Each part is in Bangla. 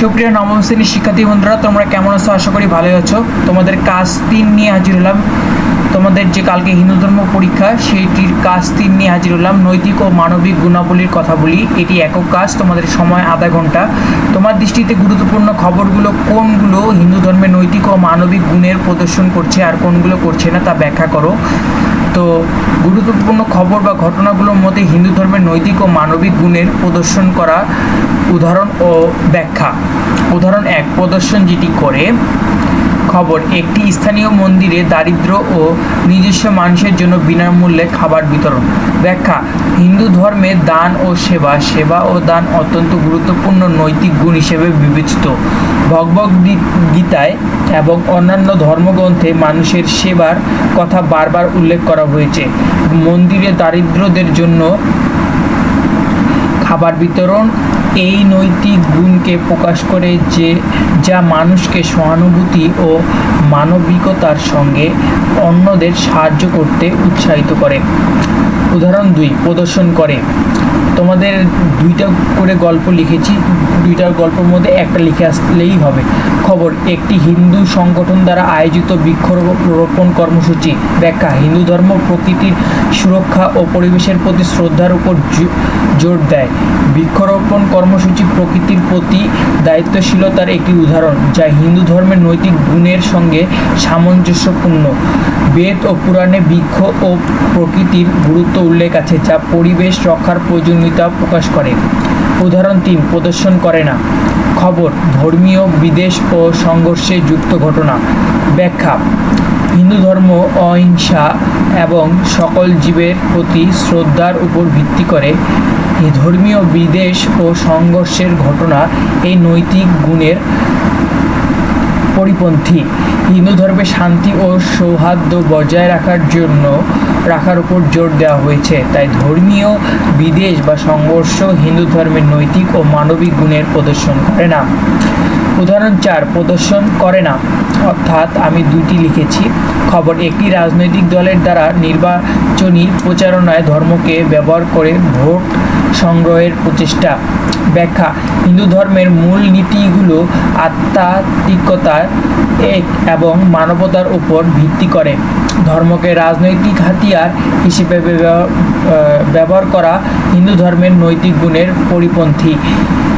সুপ্রিয় নবম শ্রেণির শিক্ষার্থী বন্ধুরা, তোমরা কেমন আছো? আশা করি ভালোই আছো। তোমাদের কাজ তিন নিয়ে হাজির হলাম। তোমাদের যে কালকে হিন্দু ধর্ম পরীক্ষা, সেইটির কাজ তিন নিয়ে হাজির হলাম। নৈতিক ও মানবিক গুণাবলীর কথা বলি। এটি একক কাজ তোমাদের সময় আধা ঘণ্টা। তোমার দৃষ্টিতে গুরুত্বপূর্ণ খবরগুলো কোনগুলো? হিন্দু ধর্মের নৈতিক ও মানবিক গুণের প্রদর্শন করছে আর কোনগুলো করছে না, তা ব্যাখ্যা করো। তো গুরুত্বপূর্ণ খবর বা ঘটনাগুলোর মধ্যে হিন্দু ধর্মের নৈতিক ও মানবিক গুণের প্রদর্শন করা উদাহরণ ও ব্যাখ্যা। উদাহরণ এক, প্রদর্শন যেটি করে খবর, একটি স্থানীয় মন্দিরে দারিদ্র ও নিজস্ব মানুষের জন্য বিনামূল্যে খাবার বিতরণ। ব্যাখ্যা, হিন্দু ধর্মে দান ও সেবা সেবা ও দান অত্যন্ত গুরুত্বপূর্ণ নৈতিক গুণ হিসেবে বিবেচিত। গীতায় এবং অন্যান্য ধর্মগ্রন্থে মানুষের সেবার কথা বারবার উল্লেখ করা হয়েছে। মন্দিরে দারিদ্রদের জন্য খাবার বিতরণ, এই নৈতিক গুণকে প্রকাশ করে যে, যা মানুষকে সহানুভূতি ও মানবিকতার সঙ্গে অন্যদের সাহায্য করতে উৎসাহিত করে। উদাহরণ দুই, প্রদর্শন করে। তোমাদের দুইটা করে গল্প লিখেছি দুইটার গল্পের মধ্যে একটা লিখে আসলেই হবে। খবর, একটি হিন্দু সংগঠন দ্বারা আয়োজিত বৃক্ষরোপণ কর্মসূচি। ব্যাখ্যা, হিন্দু ধর্ম প্রকৃতির সুরক্ষা ও পরিবেশের প্রতি শ্রদ্ধার উপর জোর দেয়। বৃক্ষরোপণ কর্মসূচি প্রকৃতির প্রতি দায়িত্বশীলতার একটি উদাহরণ, যা হিন্দু ধর্মের নৈতিক গুণের সঙ্গে সামঞ্জস্যপূর্ণ। বেদ ও পুরাণে বৃক্ষ ও প্রকৃতির গুরুত্ব উল্লেখ আছে, যা পরিবেশ রক্ষার প্রয়োজনীয়তা প্রকাশ করে উদাহরণ তিন, প্রদর্শন করে না। খবর, ধর্মীয়, বিদেশ ও সংঘর্ষে যুক্ত ঘটনা। ব্যাখ্যা, হিন্দু ধর্ম অহিংসা এবং সকল জীবের প্রতি শ্রদ্ধার উপর ভিত্তি করে ধর্মীয়, বিদেশ ও সংঘর্ষের ঘটনা এই নৈতিক গুণের পরিপন্থী। হিন্দু ধর্মে শান্তি ও সৌহার্দ্য বজায় রাখার জন্য রাখার উপর জোর দেওয়া হয়েছে। তাই ধর্মীয় বিদেশ বা সংঘর্ষ হিন্দু ধর্মের নৈতিক ও মানবিক গুণের প্রদর্শন করে না। উদাহরণ চার, প্রদর্শন করে না। অর্থাৎ আমি দুটি লিখেছি। খবর একটি, রাজনৈতিক দলের দ্বারা নির্বাচনী প্রচারণায় ধর্মকে ব্যবহার করে ভোট সংগ্রহের প্রচেষ্টা। ব্যাখ্যা, হিন্দু ধর্মের মূল নীতিগুলো আধ্যাত্মিকতার এক এবং মানবতার উপর ভিত্তি করে। ধর্মকে রাজনৈতিক হাতিয়ার হিসেবে ব্যবহার ব্যবহার করা হিন্দু ধর্মের নৈতিক গুণের পরিপন্থী।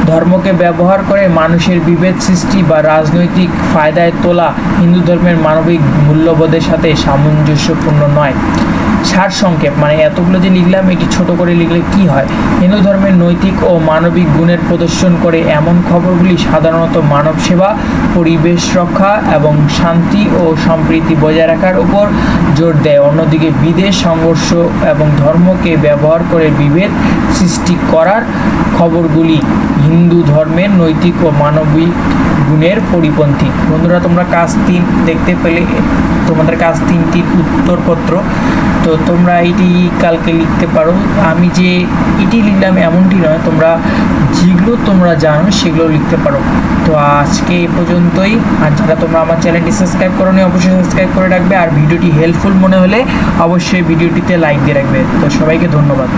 ধর্মকে ব্যবহার করে মানুষের বিভেদ সৃষ্টি বা রাজনৈতিক ফায়দায় তোলা হিন্দু ধর্মের মানবিক মূল্যবোধের সাথে সামঞ্জস্যপূর্ণ নয়। সার সংক্ষেপ মানে এতগুলো যে লিখলাম, এটি ছোট করে লিখলে কি হয়? হিন্দু ধর্মের নৈতিক ও মানবিক গুণের প্রদর্শন করে এমন খবরগুলি সাধারণত মানব সেবা, পরিবেশ রক্ষা এবং শান্তি ও সম্প্রীতি বজায় রাখার উপর জোর দেয়। অন্যদিকে বিদেশ সংঘর্ষ এবং ধর্মকে ব্যবহার করে বিভেদ সৃষ্টি করার খবরগুলি হিন্দু ধর্মের নৈতিক ও মানবিক গুণের পরিপন্থী। বন্ধুরা, তোমরা কাজ তিন দেখতে পেলে, তোমাদের কাজ তিনটির উত্তরপত্র। তো তোমরা এটি কালকে লিখতে পারো। আমি যে এটি লিখলাম এমনটি নয়, তোমরা যেগুলো তোমরা জানো সেগুলো লিখতে পারো। তো আজকে এ পর্যন্তই। আর যারা তোমরা আমার চ্যানেলটি সাবস্ক্রাইব করো অবশ্যই সাবস্ক্রাইব করে রাখবে। আর ভিডিওটি হেল্পফুল মনে হলে অবশ্যই ভিডিওটিতে লাইক দিয়ে রাখবে। তো সবাইকে ধন্যবাদ।